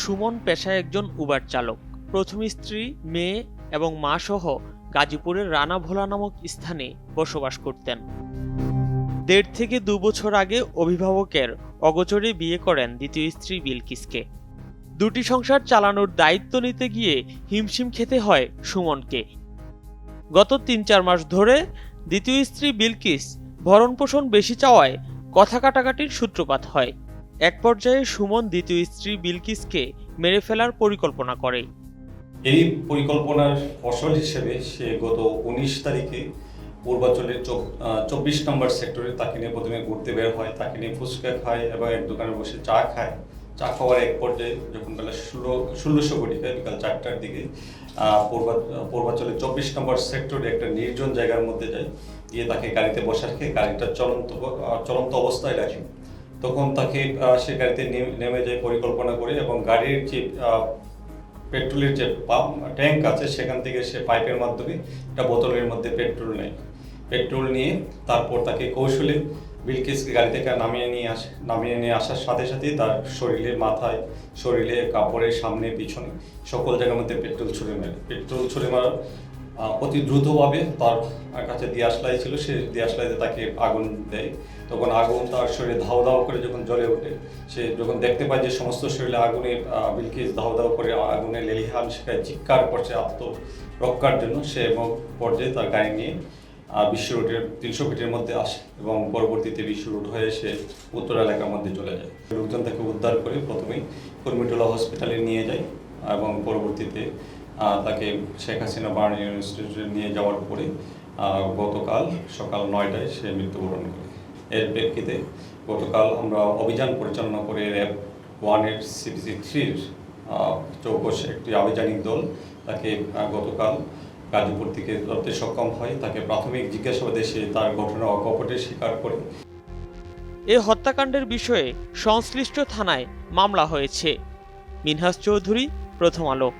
সুমন পেশায় একজন উবার চালক। প্রথম স্ত্রী, মেয়ে এবং মা সহ গাজীপুরের রানা ভোলা নামক স্থানে বসবাস করতেন। দেড় থেকে দু বছর আগে অভিভাবকের অগোচরে বিয়ে করেন দ্বিতীয় স্ত্রী বিলকিসকে। দুটি সংসার চালানোর দায়িত্ব নিতে গিয়ে হিমশিম খেতে হয় সুমনকে। গত তিন চার মাস ধরে দ্বিতীয় স্ত্রী বিলকিস ভরণ পোষণ বেশি চাওয়ায় কথা কাটাকাটির সূত্রপাত হয়। এক পর্যায়ে সুমন দ্বিতীয় স্ত্রী বিলকিসকে মেরে ফেলার পরিকল্পনা করে। এই পরিকল্পনার ফসল হিসেবে সে গত উনিশ তারিখে পূর্বাঞ্চলের চব্বিশ নম্বর সেক্টরে তাকে নিয়ে প্রথমে ঘুরতে বের হয়, তাকে নিয়ে ফুচকা খায় এবং এক দোকানে বসে চা খায়। চা খাওয়ার এক পর্যায়ে যখন বেলা ষোলো, ষোলোশো ঘটিকায় বিকাল চারটার দিকে পূর্বা পূর্বাঞ্চলের চব্বিশ নম্বর সেক্টরে একটা নির্জন জায়গার মধ্যে যায়, গিয়ে তাকে গাড়িতে বসা রেখে গাড়িটা চলন্ত চলন্ত অবস্থায় রাখে। তখন তাকে সে গাড়িতে নেমে- যায় পরিকল্পনা করে এবং গাড়ির যে পেট্রোলের যে পাম্প, ট্যাঙ্ক আছে সেখান থেকে সে পাইপের মাধ্যমে একটা বোতলের মধ্যে পেট্রোল নেয়। পেট্রোল নিয়ে তারপর তাকে কৌশলে বিলকিসকে গাড়ি থেকে নামিয়ে নিয়ে আসে, নামিয়ে নিয়ে আসার সাথে সাথেই তার শরীরে মাথায়, শরীরে, কাপড়ের সামনে, পিছনে সকল জায়গার মধ্যে পেট্রোল ছুড়ে মেরে। পেট্রোল ছুড়ে মারার অতি দ্রুতভাবে তার কাছে দিয়াশলাই ছিল সে দিয়াশলাইতে তাকে আগুন দেয়। তখন আগুন তার শরীরে ধাও ধাও করে যখন জ্বলে ওঠে সে যখন দেখতে পায় যে সমস্ত শরীরে আগুনে আহ, বিলকিস ধাও ধাও করে আগুনে লেলিহান সেখানে চিৎকার করছে আত্মরক্ষার জন্য সে এবং পর্যায়ে তার গায়ে নিয়ে বিশ্ব রোডের তিনশো ফিটের মধ্যে আসে এবং পরবর্তীতে বিশ্ব রোড হয়ে সে উত্তর এলাকার মধ্যে চলে যায়। লোকজন তাকে উদ্ধার করে প্রথমেই কর্মীটোলা হসপিটালে নিয়ে যায় এবং পরবর্তীতে তাকে শেখ হাসিনা বার্ন ইনস্টিটিউটে নিয়ে যাওয়ার পরে গতকাল সকাল নয়টায় সে মৃত্যুবরণ করে। এর প্রেক্ষিতে গতকাল আমরা অভিযান পরিচালনা করে র্যাব ওয়ানের সিপিসি থ্রির চৌকস একটি আভিযানিক দল তাকে গতকাল গাজীপুর থেকে ধরতে সক্ষম হয়। তাকে প্রাথমিক জিজ্ঞাসাবাদে সে তার ঘটনা অকপটে স্বীকার করে। এ হত্যাকাণ্ডের বিষয়ে সংশ্লিষ্ট থানায় মামলা হয়েছে। মিনহাস চৌধুরী, প্রথম আলো।